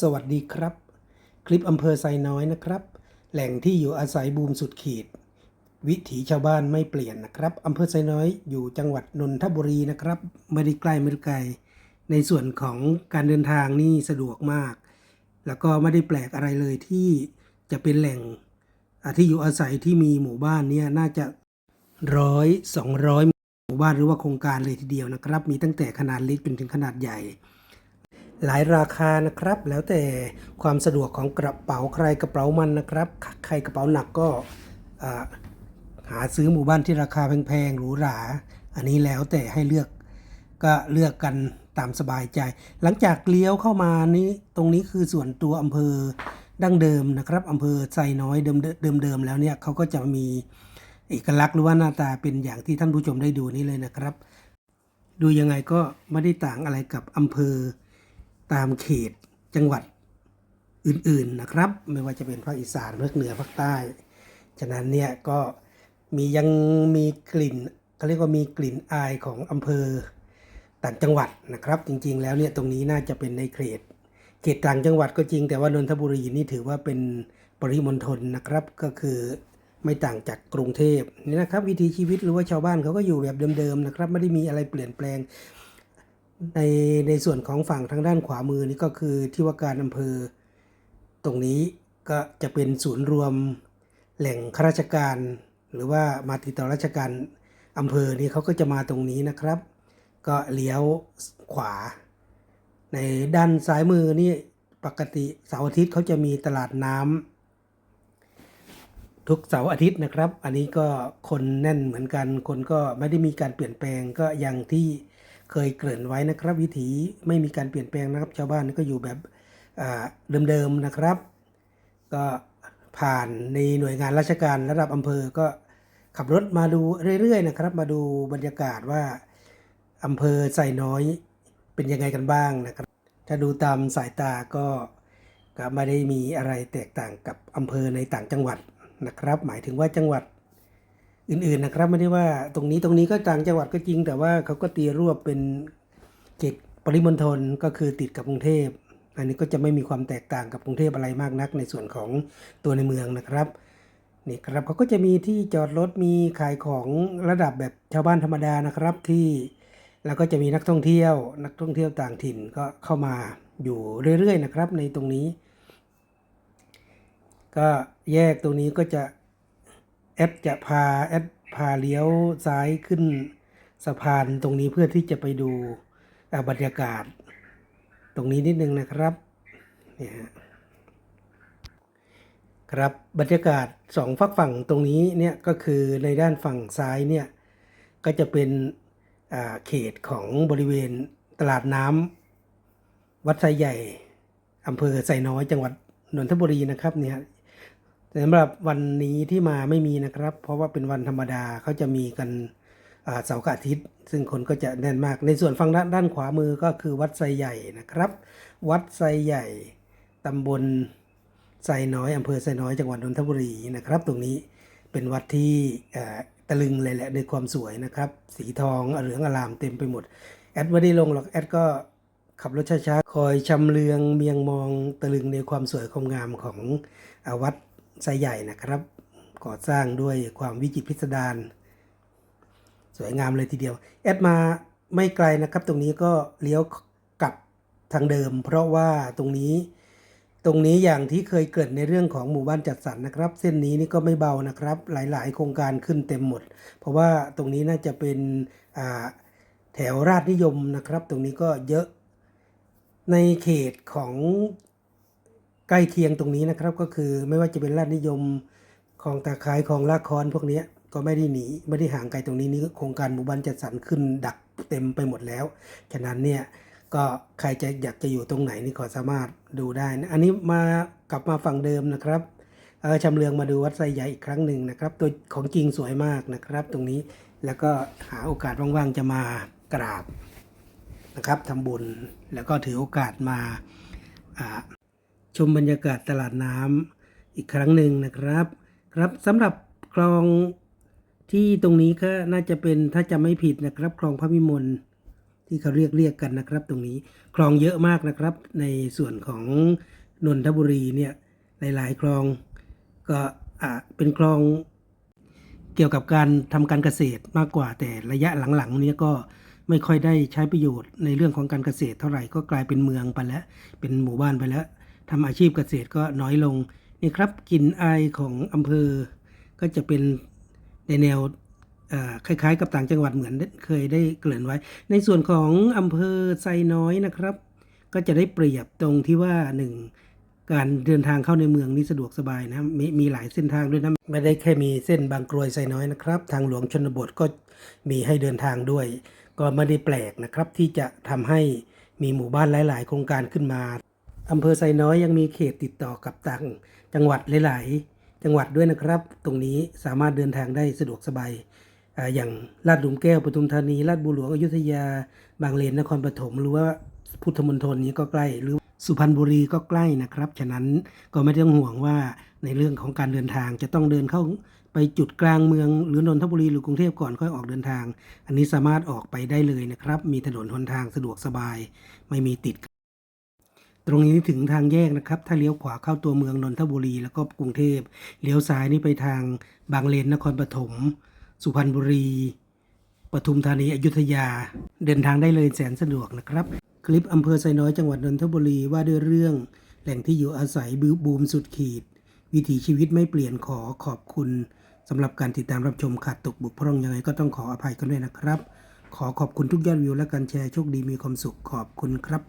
สวัสดีครับ คลิปอำเภอไซน้อยนะครับ แหล่งที่อยู่อาศัยบูมสุดขีด วิถีชาวบ้านไม่เปลี่ยนนะครับอำเภอไซน้อยอยู่จังหวัดนนทบุรีนะครับไม่ได้ใกล้ไม่ได้ไกล ในส่วนของการเดินทางนี่สะดวกมาก แล้วก็ไม่ได้แปลกอะไรเลยที่จะเป็นแหล่งที่อยู่อาศัยที่มีหมู่บ้านเนี่ยน่าจะร้อยสองร้อยหมู่บ้านหรือว่าโครงการเลยทีเดียวนะครับ มีตั้งแต่ขนาดเล็กจนถึงขนาดใหญ่ หลายราคานะครับ แล้วแต่ความสะดวกของกระเป๋าใครกระเป๋ามันนะครับ ใครกระเป๋าหนักก็หาซื้อหมู่บ้านที่ราคาแพงๆหรูหรา อันนี้แล้วแต่ให้เลือกก็เลือกกันตามสบายใจ หลังจากเลี้ยวเข้ามานี้ตรงนี้คือส่วนตัวอำเภอดั้งเดิมนะครับอำเภอไซน้อยเดิมเดิมเดิมๆแล้วเนี่ยเขาก็จะมีเอกลักษณ์หรือว่าหน้าตาเป็นอย่างที่ท่านผู้ชมได้ดูนี่เลยนะครับ ดูยังไงก็ไม่ได้ต่างอะไรกับอำเภอ ตามเขตจังหวัดอื่นๆนะครับ ไม่ว่าจะเป็นภาคอีสานภาคเหนือภาคใต้ ฉะนั้นเนี่ยก็มียังมีกลิ่นเขาเรียกว่ามีกลิ่นอายของอำเภอต่างจังหวัดนะครับ จริงๆแล้วเนี่ยตรงนี้น่าจะเป็นในเขตเขตต่างจังหวัดก็จริง แต่ว่านนทบุรีนี่ถือว่าเป็นปริมณฑลนะครับก็คือไม่ต่างจากกรุงเทพนี่นะครับ วิถีชีวิตหรือว่าชาวบ้านเขาก็อยู่แบบเดิมๆนะครับ ไม่ได้มีอะไรเปลี่ยนแปลง ในในส่วนของฝั่งทางด้านขวามือนี่ก็คือที่ว่าการอำเภอ ตรงนี้ก็จะเป็นศูนย์รวมแหล่งข้าราชการ หรือว่ามาติดต่อราชการอำเภอนี่เขาก็จะมาตรงนี้นะครับ ก็เลี้ยวขวา ในด้านซ้ายมือนี่ปกติเสาร์อาทิตย์เขาจะมีตลาดน้ำทุกเสาร์อาทิตย์นะครับ อันนี้ก็คนแน่นเหมือนกันคนก็ไม่ได้มีการเปลี่ยนแปลงก็อย่างที่ เคยเกริ่นไว้นะครับ วิถีไม่มีการเปลี่ยนแปลงนะครับ ชาวบ้านก็อยู่แบบเดิมๆนะครับ ก็ผ่านในหน่วยงานราชการระดับอำเภอก็ขับรถมาดูเรื่อยๆนะครับ มาดูบรรยากาศว่าอำเภอไซน้อยเป็นยังไงกันบ้างนะครับ ถ้าดูตามสายตาก็ก็ไม่ได้มีอะไรแตกต่างกับอำเภอในต่างจังหวัดนะครับ หมายถึงว่าจังหวัด อื่นๆนะครับ ไม่ได้ว่าตรงนี้ตรงนี้ก็ต่างจังหวัดก็จริง แต่ว่าเขาก็ตีรวบเป็นเขตปริมณฑลก็คือติดกับกรุงเทพอันนี้ก็จะไม่มีความแตกต่างกับกรุงเทพอะไรมากนัก ในส่วนของตัวในเมืองนะครับนี่ครับเขาก็จะมีที่จอดรถมีขายของระดับแบบชาวบ้านธรรมดานะครับที่แล้วก็จะมีนักท่องเที่ยว นักท่องเที่ยวต่างถิ่นก็เข้ามาอยู่เรื่อยๆนะครับ ในตรงนี้ ก็แยกตรงนี้ก็จะ แอดจะพาแอดพาเลี้ยวซ้ายขึ้นสะพานตรงนี้เพื่อที่จะไปดูบรรยากาศ ตรงนี้นิดนึงนะครับเนี่ยฮะครับบรรยากาศสองฝักฝั่งตรงนี้เนี่ยก็คือในด้านฝั่งซ้ายเนี่ยก็จะเป็นเขตของบริเวณตลาดน้ำวัดไซใหญ่อำเภอไซน้อยจังหวัดนนทบุรีนะครับเนี่ย แต่สำหรับวันนี้ที่มาไม่มีนะครับ เพราะว่าเป็นวันธรรมดาเขาจะมีกันเสาร์กับอาทิตย์ ซึ่งคนก็จะแน่นมาก ในส่วนฝั่งด้านด้านขวามือก็คือวัดไซใหญ่นะครับ วัดไซใหญ่ตำบลไซน้อยอำเภอไซน้อยจังหวัดนนทบุรีนะครับ ตรงนี้เป็นวัดที่ตะลึงเลยแหละในความสวยนะครับ สีทองเหลืองอลามเต็มไปหมด แอดไม่ได้ลงหรอกแอดก็ขับรถช้าๆ คอยชำเลืองเมียงมองตะลึงในความสวยความงามของอวัด ไซใหญ่นะครับ ก่อสร้างด้วยความวิจิตรพิสดารสวยงามเลยทีเดียว แอดมาไม่ไกลนะครับ ตรงนี้ก็เลี้ยวกลับทางเดิม เพราะว่าตรงนี้ตรงนี้อย่างที่เคยเกิดในเรื่องของหมู่บ้านจัดสรรนะครับ เส้นนี้นี่ก็ไม่เบานะครับ หลาย ๆ โครงการขึ้นเต็มหมด เพราะว่าตรงนี้น่าจะเป็นแถวราชนิยมนะครับ ตรงนี้ก็เยอะในเขตของ ใกล้เคียงตรงนี้นะครับ ก็คือไม่ว่าจะเป็นราชนิยมของตาคายของลาคอนพวกนี้ก็ไม่ได้หนีไม่ได้ห่างไกลตรงนี้นี่โครงการหมู่บ้านจัดสรรขึ้นดักเต็มไปหมดแล้ว ฉะนั้นเนี่ยก็ใครจะอยากจะอยู่ตรงไหนนี่ก็สามารถดูได้นะอันนี้มากลับมาฝั่งเดิมนะครับเออชำเลืองมาดูวัดไซใหญ่อีกครั้งหนึ่งนะครับ ตัวของจริงสวยมากนะครับ ตรงนี้แล้วก็หาโอกาสว่างๆจะมากราบนะครับทำบุญแล้วก็ถือโอกาสมาอ่า ชมบรรยากาศตลาดน้ำอีกครั้งหนึ่งนะครับ ครับสำหรับคลองที่ตรงนี้ก็น่าจะเป็นถ้าจะไม่ผิดนะครับ คลองพระวิมลที่เขาเรียกเรียกกันนะครับ ตรงนี้คลองเยอะมากนะครับ ในส่วนของนนทบุรีเนี่ยหลาย ๆ คลองก็เป็นคลองเกี่ยวกับการทำการเกษตรมากกว่าแต่ระยะหลังๆนี้ก็ไม่ค่อยได้ใช้ประโยชน์ในเรื่องของการเกษตรเท่าไหร่ก็กลายเป็นเมืองไปแล้ว เป็นหมู่บ้านไปแล้ว ทำอาชีพเกษตรก็น้อยลงนี่ครับกลิ่นอายของอำเภอ ก็จะเป็นในแนวคล้ายๆ กับต่างจังหวัดเหมือนเคยได้เกริ่นไว้ ในส่วนของอำเภอไซน้อยนะครับ ก็จะได้เปรียบตรงที่ว่าหนึ่งการเดินทางเข้าในเมืองนี่สะดวกสบายนะมีมีหลายเส้นทางด้วยนะไม่ได้แค่มีเส้นบางกรวยไซน้อยนะครับ ทางหลวงชนบทก็มีให้เดินทางด้วย ก็ไม่ได้แปลกนะครับที่จะทำให้มีหมู่บ้านหลาย ๆ โครงการขึ้นมา อำเภอไซน้อยยังมีเขตติดต่อกับต่างจังหวัดหลาย ๆ จังหวัดด้วยนะครับ ตรงนี้สามารถเดินทางได้สะดวกสบายออย่างลาดหลุมแก้วปทุมธานีลาดบุหลวงอยุธยา บางเลนนครปฐมหรือว่าพุทธมณฑลนี้ก็ใกล้ หรือสุพรรณบุรีก็ใกล้นะครับ ฉะนั้นก็ไม่ต้องห่วงว่าในเรื่องของการเดินทางจะต้องเดินเข้าไปจุดกลางเมือง หรือนนทบุรีหรือกรุงเทพก่อนค่อยออกเดินทาง อันนี้สามารถออกไปได้เลยนะครับ มีถนนหนทางสะดวกสบาย ไม่มีติด ตรงนี้ถึงทางแยกนะครับ ถ้าเลี้ยวขวาเข้าตัวเมืองนนทบุรีแล้วก็กรุงเทพ เลี้ยวซ้ายนี่ไปทางบางเลนนครปฐม สุพรรณบุรี ปทุมธานีอยุธยา เดินทางได้เลยแสนสะดวกนะครับ คลิปอำเภอไซน้อยจังหวัดนนทบุรีว่าด้วยเรื่องแหล่งที่อยู่อาศัยบูบูมสุดขีด วิถีชีวิตไม่เปลี่ยนขอขอบคุณสำหรับการติดตามรับชมขาดตกบุกพร่องยังไงก็ต้องขออภัยกันด้วยนะครับ ขอขอบคุณทุกยอดวิวและการแชร์โชคดีมีความสุขขอบคุณครับ